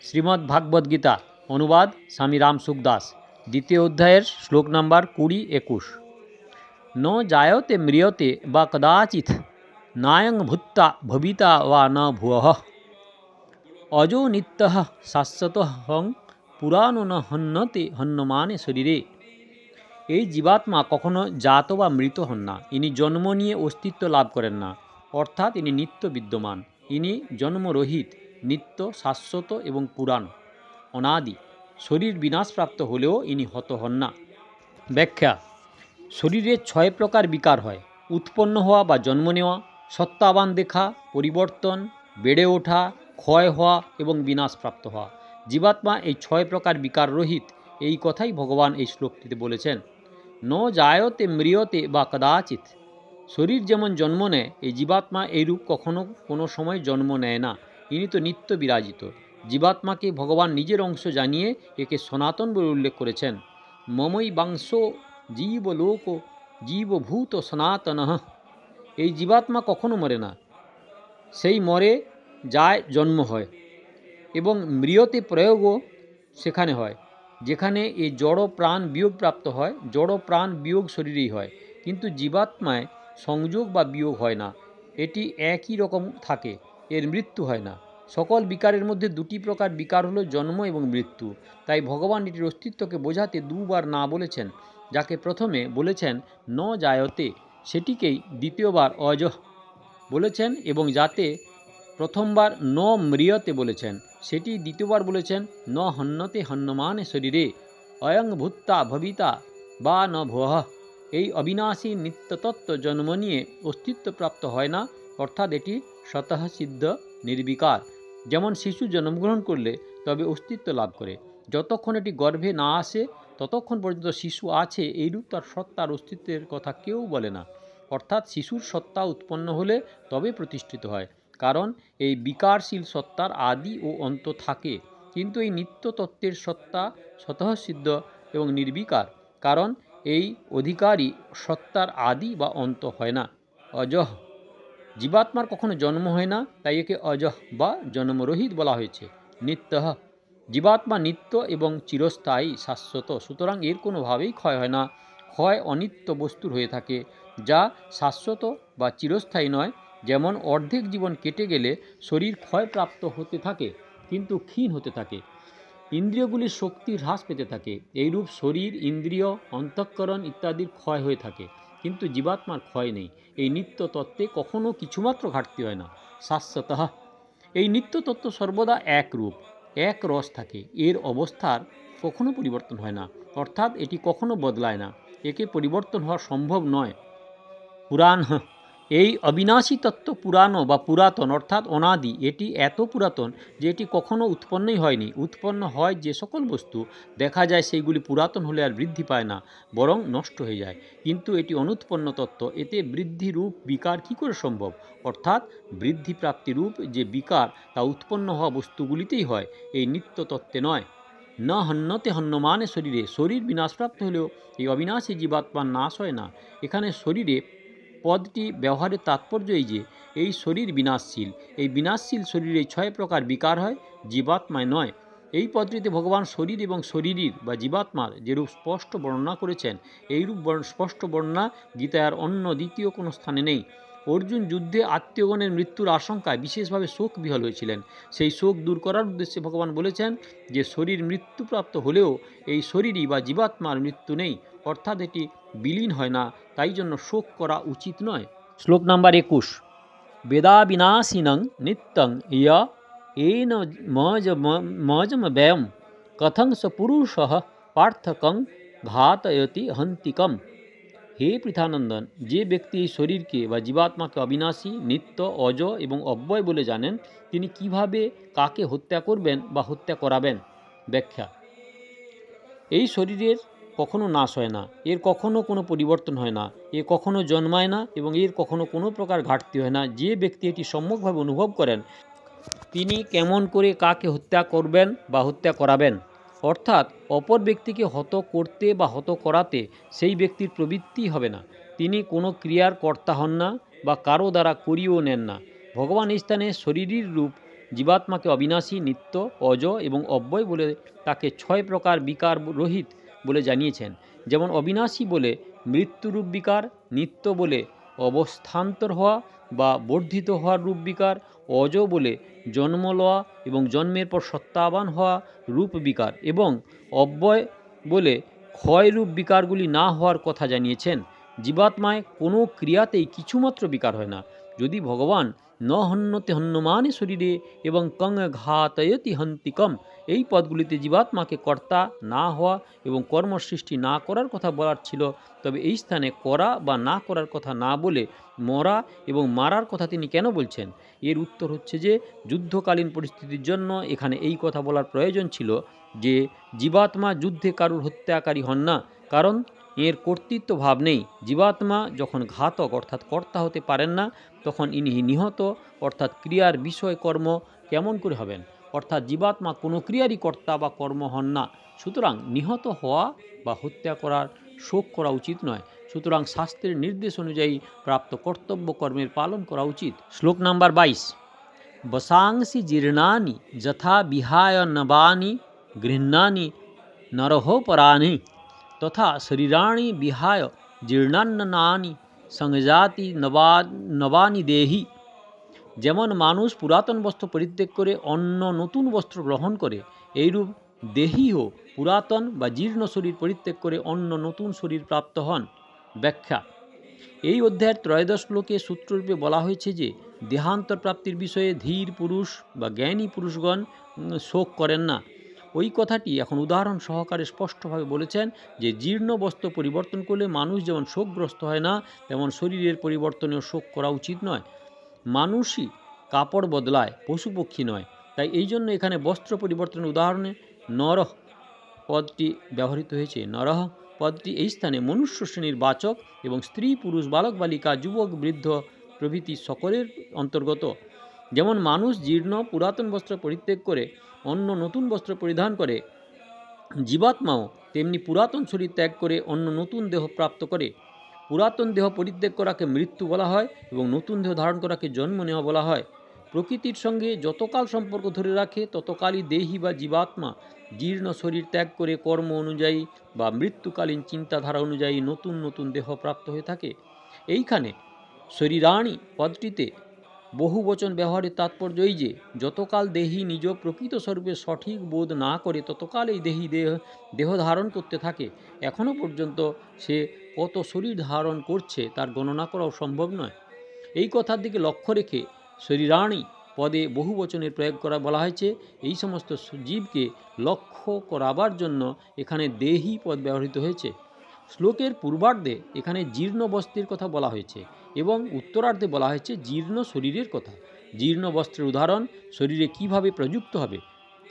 শ্রীমদ্ ভাগবত গীতা, অনুবাদ স্বামী রাম সুখদাস দ্বিতীয় অধ্যায়ের শ্লোক নাম্বার কুড়ি একুশ। ন জায়তে ম্রিয়তে বা কদাচিৎ নায়ং ভূত্তা ভবিতা বা ন ভুয়ঃ। অজো নিত্য শাশ্বত হং পুরাণো ন হন্যতে হন্যমানে শরীরে। এই জীবাত্মা কখনো জাত বা মৃত হন না। ইনি জন্ম নিয়ে অস্তিত্ব লাভ করেন না। অর্থাৎ ইনি নিত্য বিদ্যমান। ইনি জন্মরহিত। নিত্য, শাশ্বত এবং পুরাণ। অনাদি, শরীর বিনাশপ্রাপ্ত হলেও ইনি হত হন না। ব্যাখ্যা, শরীরে ছয় প্রকার বিকার হয়। উৎপন্ন হওয়া বা জন্ম নেওয়া সত্তাবান দেখা, পরিবর্তন, বেড়ে ওঠা, ক্ষয় হওয়া এবং বিনাশপ্রাপ্ত হওয়া। জীবাত্মা এই ছয় প্রকার বিকার রহিত, এই কথাই ভগবান এই শ্লোকটিতে বলেছেন। ন জায়তে ম্রিয়তে বা কদাচিৎ। শরীর যেমন জন্ম নেয়, এই জীবাত্মা এইরূপ কখনো কোনো সময় জন্ম নেয় না। ইনি তো নিত্য বিরাজিত। জীবাত্মাকে ভগবান নিজের অংশ জানিয়ে একে সনাতন বলে উল্লেখ করেছেন। মমই বাংশ জীবলোক জীবভূত সনাতন। এই জীবাত্মা কখনো মরে না। সেই মরে যায় জন্ম হয় এবং মৃয়তে প্রয়োগও সেখানে হয়, যেখানে এই জড় প্রাণ বিয়োগ প্রাপ্ত হয়, জড় প্রাণ বিয়োগ শরীরেই হয়। কিন্তু জীবাত্মায় সংযোগ বা বিয়োগ হয় না। এটি একই রকম থাকে। এর মৃত্যু হয় না। সকল বিকারের মধ্যে দুটি প্রকার বিকার হলো জন্ম এবং মৃত্যু। তাই ভগবান এটির অস্তিত্বকে বোঝাতে দুবার না বলেছেন, যাকে প্রথমে বলেছেন, ন জায়তে, সেটিকেই দ্বিতীয়বার অজহ বলেছেন এবং যাতে প্রথমবার ন ম্রিয়তে বলেছেন। সেটি দ্বিতীয়বার বলেছেন, ন হন্যতে হন্যমানে শরীরে, অয়ং ভূত্তা ভবিতা বা ন ভুয়ঃ এই অবিনাশী নিত্যতত্ত্ব জন্ম নিয়ে অস্তিত্বপ্রাপ্ত হয় না, অর্থাৎ এটি স্বতঃ সিদ্ধ নির্বিকার। যেমন শিশু জন্মগ্রহণ করলে তবে অস্তিত্ব লাভ করে। যতক্ষণ এটি গর্ভে না আসে, ততক্ষণ পর্যন্ত শিশু আছে এইরূপ তার সত্তার অস্তিত্বের কথা কেউ বলে না। অর্থাৎ শিশুর সত্তা উৎপন্ন হলে তবে প্রতিষ্ঠিত হয়। কারণ এই বিকারশীল সত্তার আদি ও অন্ত থাকে। কিন্তু এই নিত্য তত্ত্বের সত্তা স্বতঃসিদ্ধ এবং নির্বিকার। কারণ এই অধিকারী সত্তার আদি বা অন্ত হয় না। অজহ জীবাত্মার কখনো জন্ম হয় না, তাই একে অজহ বা জন্মরহিত বলা হয়েছে। নিত্য। জীবাত্মা নিত্য এবং চিরস্থায়ী, শাশ্বত। সুতরাং এর কোনোভাবেই ক্ষয় হয় না। ক্ষয় অনিত্য বস্তুর হয়ে থাকে, যা শাশ্বত বা চিরস্থায়ী নয়। যেমন অর্ধেক জীবন কেটে গেলে শরীর ক্ষয়প্রাপ্ত হতে থাকে, কিন্তু ক্ষীণ হতে থাকে। ইন্দ্রিয়গুলির শক্তি হ্রাস পেতে থাকে। এইরূপ শরীর, ইন্দ্রিয়, অন্তঃকরণ ইত্যাদির ক্ষয় হয়ে থাকে। কিন্তু জীবাত্মার ক্ষয় নেই। এই নিত্য তত্ত্বে কখনো কিছুমাত্র ঘাটতি হয় না। শাশ্বত। এই নিত্য তত্ত্ব সর্বদা এক রূপ, এক রস থাকে। এর অবস্থার কখনো পরিবর্তন হয় না। অর্থাৎ এটি কখনো বদলায় না। একে পরিবর্তন হওয়া সম্ভব নয়। পুরাণ এই অবিনাশী তত্ত্ব পুরানো বা পুরাতন, অর্থাৎ অনাদি, এটি এত পুরাতন যে এটি কখনও উৎপন্নই হয়নি। উৎপন্ন হয় যে সকল বস্তু, দেখা যায় সেইগুলি পুরাতন হলে আর বৃদ্ধি পায় না, বরং নষ্ট হয়ে যায়। কিন্তু এটি অনুৎপন্ন তত্ত্ব, এতে বৃদ্ধি রূপ, বিকার কী করে সম্ভব? অর্থাৎ বৃদ্ধি প্রাপ্তি রূপ যে বিকার, তা উৎপন্ন হওয়া বস্তুগুলিতেই হয়, এই নিত্য তত্ত্বে নয়। ন হন্যতে হন্যমানে শরীরে, শরীর বিনাশপ্রাপ্ত হলেও এই অবিনাশী জীবাত্মার নাশ হয় না। এখানে শরীরে পদটি ব্যবহারের তাৎপর্য এই যে, এই শরীর বিনাশশীল। এই বিনাশশীল শরীরে ছয় প্রকার বিকার হয়, জীবাত্মায় নয়। এই পদটিতে ভগবান শরীর এবং শরীরীর বা জীবাত্মার যেরূপ স্পষ্ট বর্ণনা করেছেন, এইরূপ স্পষ্ট বর্ণনা গীতার অন্য দ্বিতীয় কোনো স্থানে নেই। অর্জুন যুদ্ধে আত্মীয়গণের মৃত্যুর আশঙ্কায় বিশেষভাবে শোক বিহল হয়েছিলেন। সেই শোক দূর করার উদ্দেশ্যে ভগবান বলেছেন যে, শরীর মৃত্যুপ্রাপ্ত হলেও এই শরীরই বা জীবাত্মার মৃত্যু নেই। অর্থাৎ এটি বিলীন হয় না, তাই জন্য শোক করা উচিত নয়। শ্লোক নাম্বার একুশ। বেদা বিনাশিনং নিত্যং ইয় এন মজ মজম ব্যয়ম কথং স পুরুষ পার্থকং ঘাতয়তি হন্তিকম। হে পৃথানন্দন, যে ব্যক্তি এই শরীরকে বা জীবাত্মাকে অবিনাশী, নিত্য, অজ এবং অব্যয় বলে জানেন, তিনি কীভাবে কাকে হত্যা করবেন বা হত্যা করাবেন? ব্যাখ্যা। এই শরীরের কখনো নাশ হয় না। এর কখনো কোনো পরিবর্তন হয় না। এ কখনো জন্মায় না এবং এর কখনো কোনো প্রকার ঘাটতি হয় না। যে ব্যক্তি এটি সম্যকভাবে অনুভব করেন, তিনি কেমন করে কাকে হত্যা করবেন বা হত্যা করাবেন? অর্থাৎ অপর ব্যক্তিকে হত করতে বা হত করাতে সেই ব্যক্তির প্রবৃত্তি হবে না। তিনি কোনো ক্রিয়ার কর্তা হন না বা কারও দ্বারা করিয়েও নেন না। ভগবান স্থানে শরীরীর রূপ, জীবাত্মাকে অবিনাশী, নিত্য, অজ এবং অব্যয় বলে তাকে ছয় প্রকার বিকার রহিত বলে জানিয়েছেন। যেমন অবিনাশী বলে মৃত্যুরূপ বিকার নিত্য বলে অবস্থান্তর হওয়া বা বর্ধিত হওয়ার রূপ বিকার অজ বলে জন্ম লওয়া এবং জন্মের পর সত্তাবান হওয়া রূপ বিকার এবং অব্যয় বলে ক্ষয়রূপ বিকারগুলি না হওয়ার কথা জানিয়েছেন। জীবাত্মায় কোনো ক্রিয়াতেই কিছুমাত্র বিকার হয় না। যদি ভগবান ন হন্যতে হন্যমানে শরীরে এবং কং ঘাতয়তি হন্তিকম। এই পদগুলিতে জীবাত্মাকে কর্তা না হওয়া এবং কর্ম সৃষ্টি না করার কথা বলার ছিল। তবে এই স্থানে করা বা না করার কথা না বলে মরা এবং মারার কথা তিনি কেন বলছেন? এর উত্তর হচ্ছে যে, যুদ্ধকালীন পরিস্থিতির জন্য এখানে এই কথা বলার প্রয়োজন ছিল যে, জীবাত্মা যুদ্ধে কারুর হত্যাকারী হন না। কারণ এর কর্তৃত্ব ভাব নেই। জীবাত্মা যখন ঘাতক অর্থাৎ কর্তা হতে পারেন না, তখন ইনি নিহত, অর্থাৎ ক্রিয়ার বিষয় কর্ম কেমন করে হবেন? অর্থাৎ জীবাত্মা কোনো ক্রিয়ারই কর্তা বা কর্ম হন না। সুতরাং নিহত হওয়া বা হত্যা করার শোক করা উচিত নয়। সুতরাং শাস্ত্রের নির্দেশ অনুযায়ী প্রাপ্ত কর্তব্য কর্মের পালন করা উচিত। শ্লোক নাম্বার বাইশ। বসাংসি জীর্ণানি, যথা বিহায় নবানি, গৃহ্ণানি নরহোপরাণি তথা শরীরাণি বিহায় জীর্ণান্নানি সংজাতি নবা নবানি দেহি যেমন মানুষ পুরাতন বস্ত্র পরিত্যাগ করে অন্য নতুন বস্ত্র গ্রহণ করে, এইরূপ দেহীও পুরাতন বা জীর্ণ শরীর পরিত্যাগ করে অন্য নতুন শরীর প্রাপ্ত হন। ব্যাখ্যা, এই অধ্যায়ের ত্রয়োদশ শ্লোকে সূত্ররূপে বলা হয়েছে যে, দেহান্তর প্রাপ্তির বিষয়ে ধীর পুরুষ বা জ্ঞানী পুরুষগণ শোক করেন না। ওই কথাটি এখন উদাহরণ সহকারে স্পষ্টভাবে বলেছেন যে জীর্ণ বস্ত্র পরিবর্তন করলে মানুষ যেমন শোকগ্রস্ত হয় না, তেমন শরীরের পরিবর্তনেও শোক করা উচিত নয়। মানুষই কাপড় বদলায়, পশু পক্ষী নয়। তাই এই জন্য এখানে বস্ত্র পরিবর্তনের উদাহরণে নরহ পদটি ব্যবহৃত হয়েছে। নরহ পদটি এই স্থানে মনুষ্য শ্রেণির বাচক এবং স্ত্রী, পুরুষ, বালক, বালিকা, যুবক, বৃদ্ধ প্রভৃতি সকলের অন্তর্গত। যেমন মানুষ জীর্ণ, পুরাতন বস্ত্র পরিত্যাগ করে অন্য নতুন বস্ত্র পরিধান করে। জীবাত্মাও তেমনি পুরাতন শরীর ত্যাগ করে অন্য নতুন দেহ প্রাপ্ত করে। পুরাতন দেহ পরিত্যাগ করাকে মৃত্যু বলা হয় এবং নতুন দেহ ধারণ করাকে জন্ম নেওয়া বলা হয়। প্রকৃতির সঙ্গে যতকাল সম্পর্ক ধরে রাখে, ততকালই দেহি বা জীবাত্মা জীর্ণ শরীর ত্যাগ করে কর্ম অনুযায়ী বা মৃত্যুকালীন চিন্তাধারা অনুযায়ী নতুন নতুন দেহ প্রাপ্ত হয়ে থাকে। এইখানে শরীরাণী পদটিতে বহু বচন ব্যবহারের তাৎপর্য এই যে, যতকাল দেহি নিজ প্রকৃত স্বরূপে সঠিক বোধ না করে ততকাল এই দেহি দেহ দেহ ধারণ করতে থাকে। এখনও পর্যন্ত সে কত শরীর ধারণ করছে তার গণনা করাও সম্ভব নয়। এই কথার দিকে লক্ষ্য রেখে শরীরাণী পদে বহু বচনের প্রয়োগ করা বলা হয়েছে। এই সমস্ত জীবকে লক্ষ্য করাবার জন্য এখানে দেহি পদ ব্যবহৃত হয়েছে। শ্লোকের পূর্বার্ধে এখানে জীর্ণ বস্ত্রের কথা বলা হয়েছে এবং উত্তরার্ধে বলা হয়েছে জীর্ণ শরীরের কথা। জীর্ণ বস্ত্রের উদাহরণ, শরীরে কীভাবে প্রযুক্ত হবে?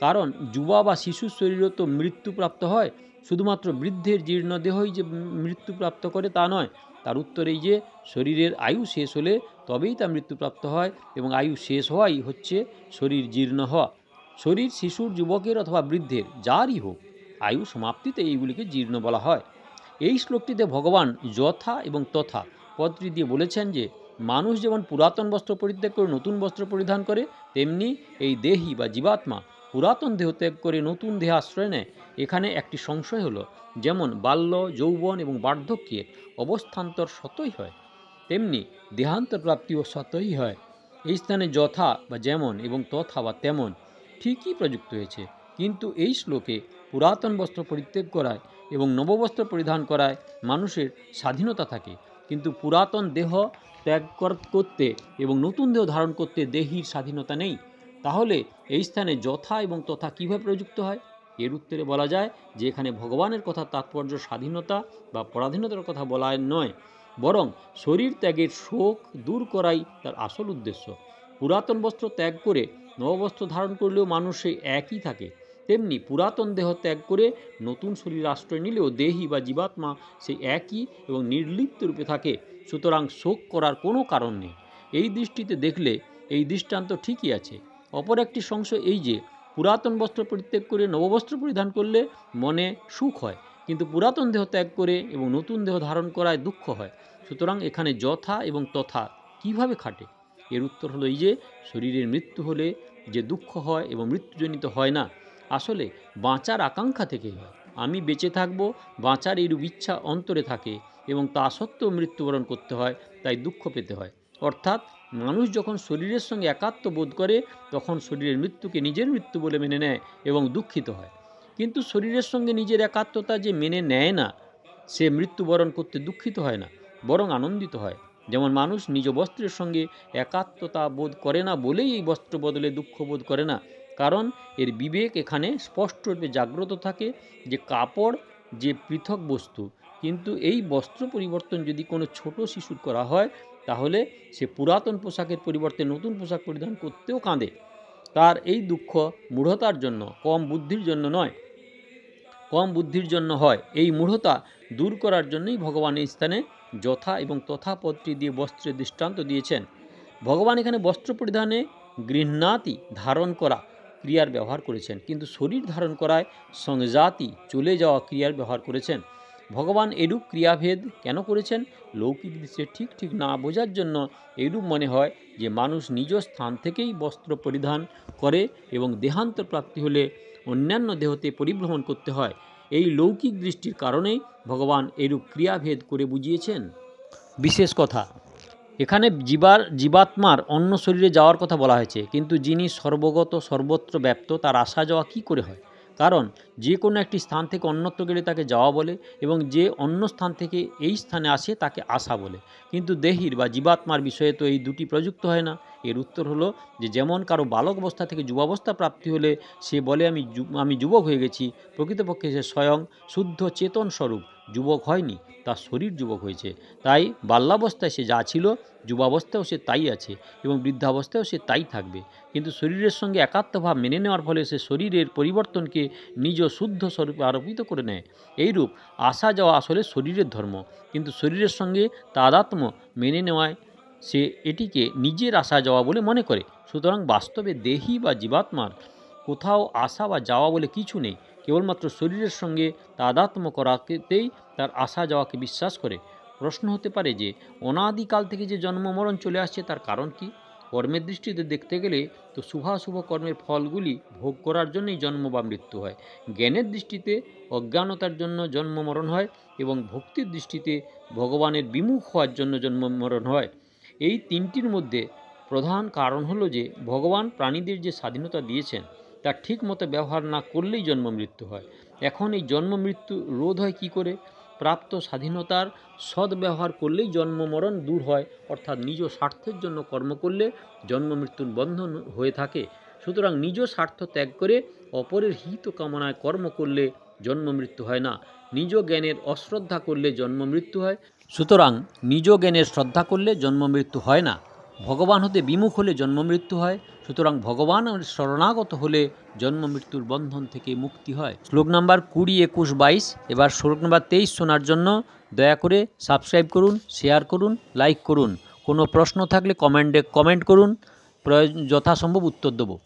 কারণ যুবা বা শিশুর শরীরও তো মৃত্যুপ্রাপ্ত হয়, শুধুমাত্র বৃদ্ধের জীর্ণ দেহই যে মৃত্যুপ্রাপ্ত করে তা নয়। তার উত্তর এই যে, শরীরের আয়ু শেষ হলে তবেই তা মৃত্যুপ্রাপ্ত হয় এবং আয়ু শেষ হওয়াই হচ্ছে শরীর জীর্ণ হওয়া। শরীর শিশুর, যুবকের অথবা বৃদ্ধের, যারই হোক, আয়ু সমাপ্তিতে এইগুলিকে জীর্ণ বলা হয়। এই শ্লোকটিতে ভগবান যথা এবং তথা পদটি দিয়ে বলেছেন যে, মানুষ যেমন পুরাতন বস্ত্র পরিত্যাগ করে নতুন বস্ত্র পরিধান করে, তেমনি এই দেহি বা জীবাত্মা পুরাতন দেহ ত্যাগ করে নতুন দেহে আশ্রয় নেয়। এখানে একটি সংশয় হলো, যেমন বাল্য, যৌবন এবং বার্ধক্যের অবস্থান্তর সতই হয়, তেমনি দেহান্তর প্রাপ্তিও সতই হয়। এই স্থানে যথা বা যেমন এবং তথা বা তেমন ঠিকই প্রযুক্ত হয়েছে। কিন্তু এই শ্লোকে পুরাতন বস্ত্র পরিত্যাগ করায় এবং নববস্ত্র পরিধান করায় মানুষের স্বাধীনতা থাকে। কিন্তু পুরাতন দেহ ত্যাগ কর- করতে এবং নতুন দেহ ধারণ করতে দেহির স্বাধীনতা নেই। তাহলে এই স্থানে যথা এবং তথা কীভাবে প্রযুক্ত হয়? এর উত্তরে বলা যায় যে এখানে ভগবানের কথা তাৎপর্য স্বাধীনতা বা পরাধীনতার কথা বলা নয়, বরং শরীর ত্যাগের শোক দূর করাই তার আসল উদ্দেশ্য। পুরাতন বস্ত্র ত্যাগ করে নববস্ত্র ধারণ করলেও মানুষ একই থাকে। তেমনি পুরাতন দেহ ত্যাগ করে নতুন শরীর আশ্রয় নিলেও দেহি বা জীবাত্মা সেই একই এবং নির্লিপ্ত রূপে থাকে। সুতরাং শোক করার কোনো কারণ নেই। এই দৃষ্টিতে দেখলে এই দৃষ্টান্ত ঠিকই আছে। অপর একটি সংশয় এই যে, পুরাতন বস্ত্র পরিত্যাগ করে নববস্ত্র পরিধান করলে মনে সুখ হয়, কিন্তু পুরাতন দেহ ত্যাগ করে এবং নতুন দেহ ধারণ করায় দুঃখ হয়। সুতরাং এখানে যথা এবং তথা কীভাবে খাটে? এর উত্তর হলো এই যে, শরীরের মৃত্যু হলে যে দুঃখ হয় এবং মৃত্যুজনিত হয় না আসলে বাঁচার আকাঙ্ক্ষা থেকেই হয়। আমি বেঁচে থাকব, বাঁচার এইরূপ ইচ্ছা অন্তরে থাকে এবং তা সত্ত্বেও মৃত্যুবরণ করতে হয়, তাই দুঃখ পেতে হয়। অর্থাৎ মানুষ যখন শরীরের সঙ্গে একাত্ম বোধ করে, তখন শরীরের মৃত্যুকে নিজের মৃত্যু বলে মেনে নেয় এবং দুঃখিত হয়। কিন্তু শরীরের সঙ্গে নিজের একাত্মতা যে মেনে নেয় না, সে মৃত্যুবরণ করতে দুঃখিত হয় না, বরং আনন্দিত হয়। যেমন মানুষ নিজ বস্ত্রের সঙ্গে একাত্মতা বোধ করে না বলেই এই বস্ত্র বদলে দুঃখ বোধ করে না কারণ এর বিবেক এখানে স্পষ্টরূপে জাগ্রত থাকে যে কাপড় যে পৃথক বস্তু। কিন্তু এই বস্ত্র পরিবর্তন যদি কোনো ছোট শিশুর করা হয়, তাহলে সে পুরাতন পোশাকের পরিবর্তে নতুন পোশাক পরিধান করতেও কাঁদে। তার এই দুঃখ মূঢ়তার জন্য, কম বুদ্ধির জন্য নয়। কম বুদ্ধির জন্য হয়। এই মূঢ়তা দূর করার জন্যই ভগবান এই স্থানে যথা এবং তথা পদটি দিয়ে বস্ত্রের দৃষ্টান্ত দিয়েছেন। ভগবান এখানে বস্ত্র পরিধানে গৃহ্ণাতি ধারণ করা ক্রিয়ার ব্যবহার করেছেন। কিন্তু শরীর ধারণ করায় সংজাতি চলে যাওয়া ক্রিয়ার ব্যবহার করেছেন। ভগবান এরূপ ক্রিয়াভেদ কেন করেছেন? লৌকিক দৃশ্যে ঠিক ঠিক না বোঝার জন্য এরূপ মনে হয় যে, মানুষ নিজ স্থান থেকেই বস্ত্র পরিধান করে এবং দেহান্তর প্রাপ্তি হলে অন্যান্য দেহতে পরিভ্রমণ করতে হয়। এই লৌকিক দৃষ্টির কারণেই ভগবান এরূপ ক্রিয়াভেদ করে বুঝিয়েছেন। বিশেষ কথা এখানে জীবার, জীবাত্মার অন্য শরীরে যাওয়ার কথা বলা হয়েছে, কিন্তু যিনি সর্বগত, সর্বত্র ব্যপ্ত, তার আসা যাওয়া কি করে হয়? কারণ যে কোনো একটি স্থান থেকে অন্যত্র গেলে তাকে যাওয়া বলে এবং যে অন্য স্থান থেকে এই স্থানে আসে তাকে আসা বলে। কিন্তু দেহির বা জীবাত্মার বিষয়ে তো এই দুটি প্রযুক্ত হয় না। এর উত্তর হলো যে যেমন কারও বালক অবস্থা থেকে যুবাবস্থা প্রাপ্তি হলে সে বলে, আমি আমি যুবক হয়ে গেছি। প্রকৃতপক্ষে সে স্বয়ং শুদ্ধ চেতন স্বরূপ। যুবক হয়নি, তার শরীর যুবক হয়েছে। তাই বাল্যাবস্থায় সে যা ছিল, যুবাবস্থায়ও সে তাই আছে এবং বৃদ্ধাবস্থায়ও সে তাই থাকবে। কিন্তু শরীরের সঙ্গে একাত্মভাব মেনে নেওয়ার ফলে সে শরীরের পরিবর্তনকে নিজ শুদ্ধ স্বরূপে আরোপিত করে নেয়। এইরূপ আসা যাওয়া আসলে শরীরের ধর্ম। কিন্তু শরীরের সঙ্গে তাদাত্ম্য মেনে নেওয়ায় সে এটিকে নিজের আসা যাওয়া বলে মনে করে। সুতরাং বাস্তবে দেহি বা জীবাত্মার কোথাও আসা বা যাওয়া বলে কিছু নেই। কেবলমাত্র শরীরের সঙ্গে তাদাত্ম্য করাতেই তার আসা যাওয়াকে বিশ্বাস করে। প্রশ্ন হতে পারে যে, অনাদিকাল থেকে যে জন্ম মরণ চলে আসছে তার কারণ কি? কর্মের দৃষ্টিতে দেখতে গেলে তো শুভাশুভ কর্মের ফলগুলি ভোগ করার জন্যই জন্ম বা মৃত্যু হয়। জ্ঞানের দৃষ্টিতে অজ্ঞানতার জন্য জন্ম মরণ হয় এবং ভক্তির দৃষ্টিতে ভগবানের বিমুখ হওয়ার জন্য জন্ম মরণ হয়। এই তিনটির মধ্যে প্রধান কারণ হলো যে, ভগবান প্রাণীদের যে স্বাধীনতা দিয়েছেন, তা ঠিক মতো ব্যবহার না করলেই জন্ম মৃত্যু হয়। এখন এই জন্ম মৃত্যু রোধ হয় কী করে? প্রাপ্ত স্বাধীনতার সদ্ব্যবহার করলেই জন্ম মরণ দূর হয়, অর্থাৎ নিজ স্বার্থের জন্য কর্ম করলে জন্ম মৃত্যুর বন্ধন হয়ে থাকে। সুতরাং নিজ স্বার্থ ত্যাগ করে অপরের হিত কামনায় কর্ম করলে জন্ম মৃত্যু হয় না। নিজ জ্ঞানের অশ্রদ্ধা করলে জন্ম মৃত্যু হয়। সুতরাং নিজ জ্ঞানের শ্রদ্ধা করলে জন্ম মৃত্যু হয় না। ভগবান হতে বিমুখ হলে জন্ম মৃত্যু হয়। সুতরাং ভগবান শরণাগত হলে জন্ম মৃত্যুর বন্ধন থেকে মুক্তি হয়। শ্লোক নাম্বার কুড়ি, একুশ, বাইশ, এবার শ্লোক নাম্বার তেইশ শোনার জন্য দয়া করে সাবস্ক্রাইব করুন শেয়ার করুন লাইক করুন। কোনো প্রশ্ন থাকলে কমেন্টে কমেন্ট করুন। প্রয়োজন যথাসম্ভব উত্তর দেবো।